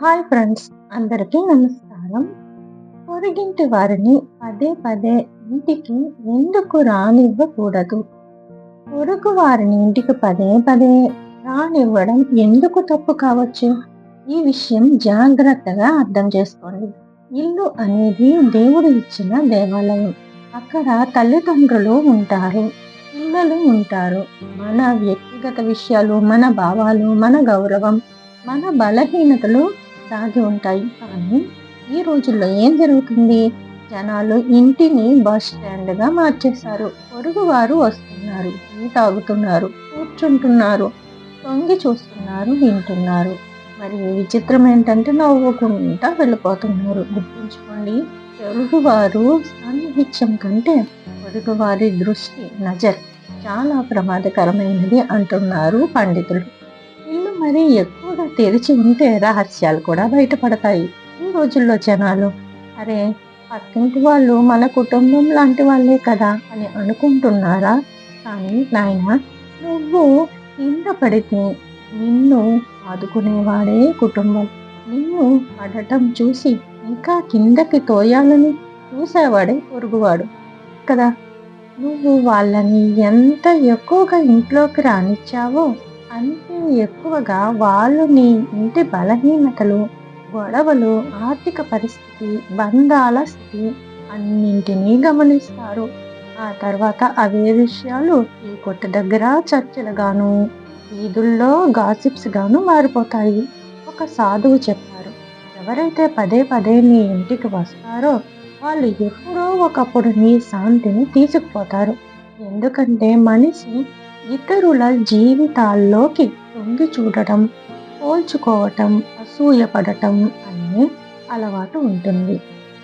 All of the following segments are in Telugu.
హాయ్ ఫ్రెండ్స్ అందరికీ నమస్కారం. పొరుగింటి వారిని పదే పదే ఇంటికి ఎందుకు రానివ్వకూడదు? పొరుగు వారిని ఇంటికి పదే పదే రానివ్వడం ఎందుకు తప్పు కావచ్చు? ఈ విషయం జాగ్రత్తగా అర్థం చేసుకోండి. ఇల్లు అనేది దేవుడు ఇచ్చిన దేవాలయం. అక్కడ తల్లిదండ్రులు ఉంటారు పిల్లలు ఉంటారు. మన వ్యక్తిగత విషయాలు మన భావాలు మన గౌరవం మన బలహీనతలు దాగి ఉంటాయి. కానీ ఈ రోజుల్లో ఏం జరుగుతుంది? జనాలు ఇంటిని బస్ స్టాండ్గా మార్చేశారు. పొరుగు వారు వస్తున్నారు. టీ తాగుతున్నారు. కూర్చుంటున్నారు. తొంగి చూస్తున్నారు వింటున్నారు. మరి విచిత్రం ఏంటంటే నవ్వుకుంటా వెళ్ళిపోతున్నారు. గుర్తుంచుకోండి పొరుగువారు సాన్నిహిత్యం కంటే పొరుగువారి దృష్టి నజర్ చాలా ప్రమాదకరమైనది అంటున్నారు పండితులు. ఇల్లు మరీ ఎక్కువగా తెరిచి ఉంటే రహస్యాలు కూడా బయటపడతాయి. ఈ రోజుల్లో జనాలు అరే పక్కింటి వాళ్ళు మన కుటుంబం లాంటి వాళ్ళే కదా అని అనుకుంటున్నారా? కానీ నాయన నువ్వు కింద పడితే నిన్ను ఆదుకునేవాడే కుటుంబం. నిన్ను పడటం చూసి ఇంకా కిందకి తోయాలని చూసేవాడే పొరుగువాడు. కదా నువ్వు వాళ్ళని ఎంత ఎక్కువగా ఇంట్లోకి రానిచ్చావో అంత ఎక్కువగా వాళ్ళు నీ ఇంటి బలహీనతలు గొడవలు ఆర్థిక పరిస్థితి బంధాల స్థితి అన్నింటినీ గమనిస్తారు. ఆ తర్వాత అవే విషయాలు ఈ కొట్టు దగ్గర చర్చలుగాను వీధుల్లో గాసిప్స్ గాను మారిపోతాయి. ఒక సాధువు చెప్పారు ఎవరైతే పదే పదే నీ ఇంటికి వస్తారో వాళ్ళు ఎప్పుడో ఒకప్పుడు నీ శాంతిని తీసుకుపోతారు. ఎందుకంటే మనిషి ఇతరుల జీవితాల్లోకి తొంగి చూడటం పోల్చుకోవటం అసూయపడటం అనే అలవాటు ఉంటుంది.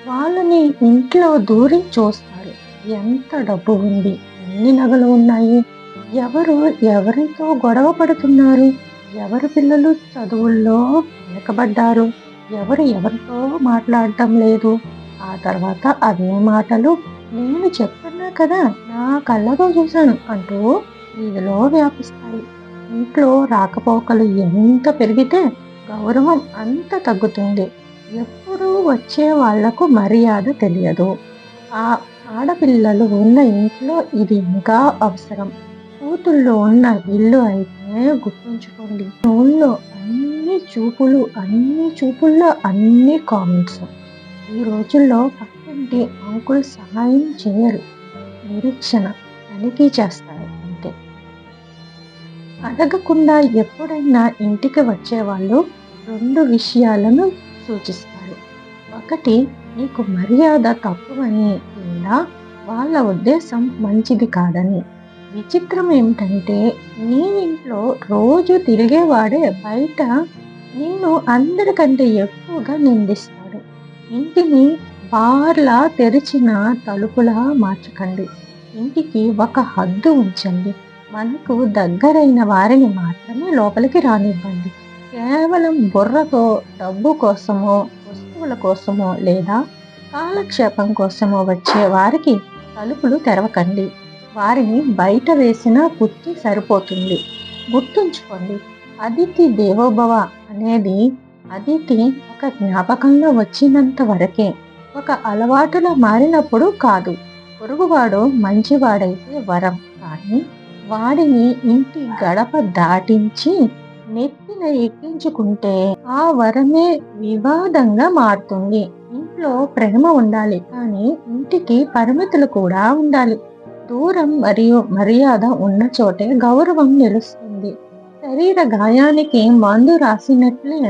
వాళ్ళని ఇంట్లో దూరి చూస్తారు. ఎంత డబ్బు ఉంది? ఎన్ని నగలు ఉన్నాయి? ఎవరు ఎవరితో గొడవ పడుతున్నారు? ఎవరి పిల్లలు చదువుల్లో వెనకబడ్డారు ఎవరు ఎవరితో మాట్లాడటం లేదు? ఆ తర్వాత అదే మాటలు నేను చెప్తున్నా కదా నా కళ్ళతో చూశాను అంటూ వీధిలో వ్యాపిస్తాయి. ఇంట్లో రాకపోకలు ఎంత పెరిగితే గౌరవం అంత తగ్గుతుంది. ఎప్పుడూ వచ్చే వాళ్ళకు మర్యాద తెలియదు. ఆ ఆడపిల్లలు ఉన్న ఇంట్లో ఇది ఇంకా అవసరం. కూతుళ్ళు ఉన్న ఇల్లు అయితే గుర్తుంచుకోండి. ఫోన్లో అన్ని చూపులు అన్ని చూపుల్లో అన్ని కామెంట్స్. ఈ రోజుల్లో పక్కింటి అంకుల్ సహాయం చేయరు. నిరీక్షణ తనిఖీ చేస్తారు. అడగకుండా ఎప్పుడైనా ఇంటికి వచ్చేవాళ్ళు రెండు విషయాలను సూచిస్తారు. ఒకటి నీకు మర్యాద తక్కువని లేదా వాళ్ళ ఉద్దేశం మంచిది కాదని. విచిత్రం ఏమిటంటే నీ ఇంట్లో రోజు తిరిగేవాడే బయట నేను అందరికంటే ఎక్కువగా నిందిస్తాడు. ఇంటిని బార్లా తెరిచిన తలుపులా మార్చకండి. ఇంటికి ఒక హద్దు ఉంచండి. మనకు దగ్గరైన వారిని మాత్రమే లోపలికి రానివ్వండి. కేవలం బుర్రతో డబ్బు కోసమో వస్తువుల కోసమో లేదా కాలక్షేపం కోసమో వచ్చే వారికి తలుపులు తెరవకండి. వారిని బయట వేసిన పుట్టి సరిపోతుంది. గుర్తుంచుకోండి అదితి దేవోభవ అనేది అదితి ఒక జ్ఞాపకంలో వచ్చినంత వరకే ఒక అలవాటులో మారినప్పుడు కాదు. పొరుగువాడు మంచివాడైతే వరం. కానీ వాడిని ఇంటి గడప దాటించి నెత్తిన ఎక్కించుకుంటే ఆ వరమే వివాదంగా మారుతుంది. ఇంట్లో ప్రేమ ఉండాలి కానీ ఇంటికి పరిమితులు కూడా ఉండాలి. దూరం మరియు మర్యాద ఉన్న చోటే గౌరవం నిలుస్తుంది. శరీర గాయానికి మందు రాసినట్లే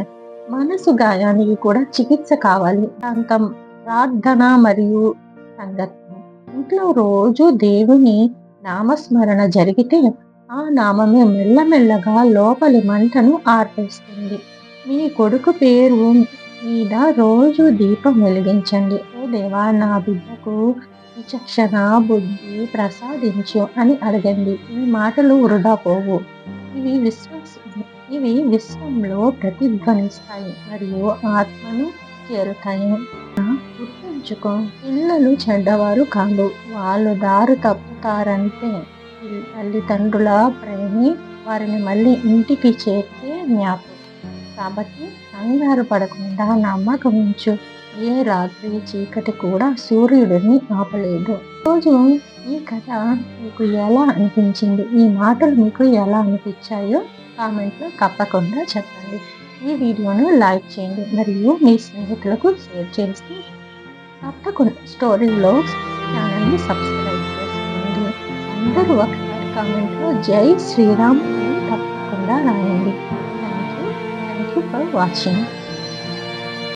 మనసు గాయానికి కూడా చికిత్స కావాలి. ప్రాంతం ప్రార్థన మరియు సంగతి ఇంట్లో రోజు దేవుని నామస్మరణ జరిగితే ఆ నామమే మెల్లమెల్లగా లోపలి మంటను ఆర్పేస్తుంది. మీ కొడుకు పేరు మీద రోజు దీపం వెలిగించండి. ఓ దేవా నా బిడ్డకు విచక్షణ బుద్ధి ప్రసాదించు అని అడగండి. ఈ మాటలు వృధా పోవు. ఇవి విశ్వ ఇవి విశ్వంలో ప్రతిధ్వనిస్తాయి. మరియు ఆత్మను చేరుతాయి గుర్తుంచుకో. పిల్లలు చెడ్డవారు కాదు. వాళ్ళు దారి తప్పుతారంటే తల్లిదండ్రుల ప్రేమి. వారిని మళ్ళీ ఇంటికి చేర్చే జ్ఞాపకం. కాబట్టి కంగారు పడకుండా నమ్మకం ఉంచు ఏ రాత్రి చీకటి కూడా సూర్యుడిని ఆపలేదు. రోజు ఈ కథ మీకు ఎలా అనిపించింది? ఈ మాటలు మీకు ఎలా అనిపించాయో కామెంట్లో తప్పకుండా చెప్పండి. ఈ వీడియోను లైక్ చేయండి మరియు మీ స్నేహితులకు షేర్ చేసి తప్పకుండా స్టోరీ ఛానల్ని సబ్స్క్రైబ్ చేసుకోండి. అందరూ ఒకసారి కామెంట్లో జై శ్రీరామ్ అని తప్పకుండా రాయండి. Thank you thank you for watching